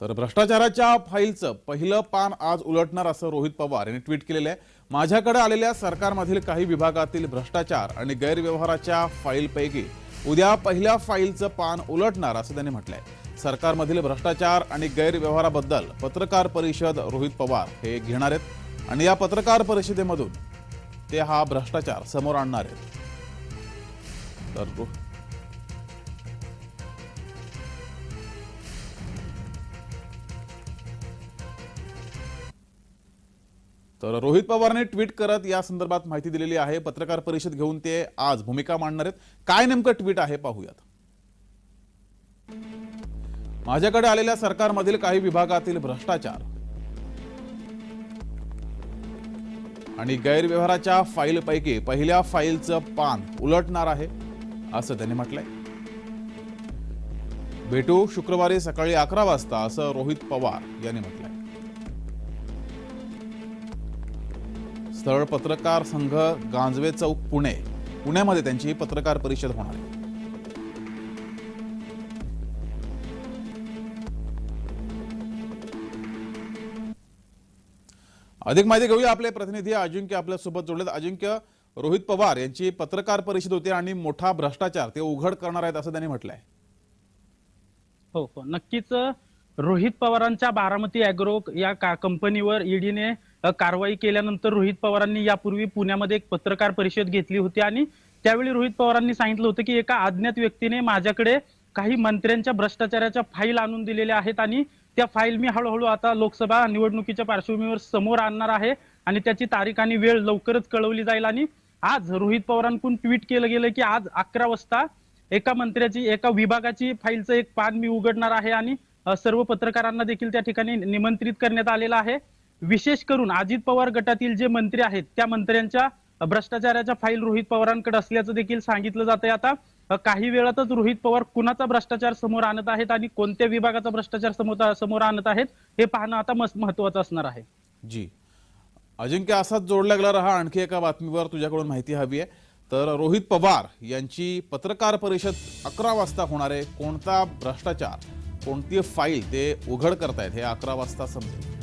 तर भ्रष्टाचाराच्या फाईलचं पहिलं पान आज उलटणार असं रोहित पवार यांनी ट्विट केलेलं आहे. माझ्याकडे आलेल्या सरकारमधील काही विभागातील भ्रष्टाचार आणि गैरव्यवहाराच्या फाईलपैकी उद्या पहिल्या फाईलचं पान उलटणार असं त्यांनी म्हटलंय. सरकारमधील भ्रष्टाचार आणि गैरव्यवहाराबद्दल पत्रकार परिषद रोहित पवार हे घेणार आहेत. आणि या पत्रकार परिषदेमधून ते हा भ्रष्टाचार समोर आणणार आहेत. तर तर रोहित पवारने ट्विट करत या संदर्भात माहिती दिलेली आहे. पत्रकार परिषद घेऊन ते आज भूमिका मांडणार आहेत. काय नेमकं ट्विट आहे पाहूयात. माझ्याकडे आलेल्या सरकारमधील काही विभागातील भ्रष्टाचार आणि गैरव्यवहाराच्या फाईलपैकी पहिल्या फाईलचं पान उलटणार आहे असं त्यांनी म्हटलंय. भेटू शुक्रवारी सकाळी अकरा वाजता असं रोहित पवार यांनी म्हटलंय. स्थळ पत्रकार संघ गांजवे चौक पुणे. पुण्यामध्ये त्यांची पत्रकार परिषद होणार आहे. अधिक माहिती घेऊया आपले प्रतिनिधी अजिंक्य आपल्यासोबत जोडलेत. अजिंक्य रोहित पवार यांची पत्रकार परिषद होती आणि मोठा भ्रष्टाचार ते उघड करणार आहेत असं त्यांनी म्हटलंय. हो हो. नक्कीच रोहित पवारांच्या बारामती अॅग्रो या का कंपनीवर ईडीने कारवाई केल्यानंतर रोहित पवारांनी यापूर्वी पुण्यामध्ये एक पत्रकार परिषद घेतली होती आणि त्यावेळी रोहित पवारांनी सांगितलं होतं की एका अज्ञात व्यक्तीने माझ्याकडे काही मंत्र्यांच्या भ्रष्टाचाराच्या फाईल आणून दिलेल्या आहेत आणि त्या फाईल मी हळूहळू आता लोकसभा निवडणुकीच्या पार्श्वभूमीवर समोर आणणार आहे आणि त्याची तारीख आणि वेळ लवकरच कळवली जाईल. आणि आज रोहित पवारांकडून ट्विट केलं गेलं की आज अकरा वाजता एका मंत्र्याची एका विभागाची फाईलचं एक पान मी उघडणार आहे आणि सर्व पत्रकारांना देखील त्या ठिकाणी निमंत्रित करण्यात आलेलं आहे. विशेष करून अजित पवार गटातील जे मंत्री आहेत त्या मंत्र्यांच्या भ्रष्टाचाराच्या फाईल रोहित पवारांकडे असल्याचं देखील सांगितलं जात आहे आता. काही वेळातच रोहित पवार कुणाचा भ्रष्टाचार समोर आणत आहेत आणि कोणत्या विभागाचा भ्रष्टाचार समोर समोर आणत आहेत हे पाहणं आता महत्वाचं असणार आहे. जी. अजिंक्य असाच जोडला गेला रहा आणखी एका बातमीवर तुझ्याकडून माहिती हवी आहे. तर रोहित पवार यांची पत्रकार परिषद अकरा वाजता होणार आहे. कोणता भ्रष्टाचार कोणती फाईल ते उघड करतायत हे अकरा वाजता समजेल.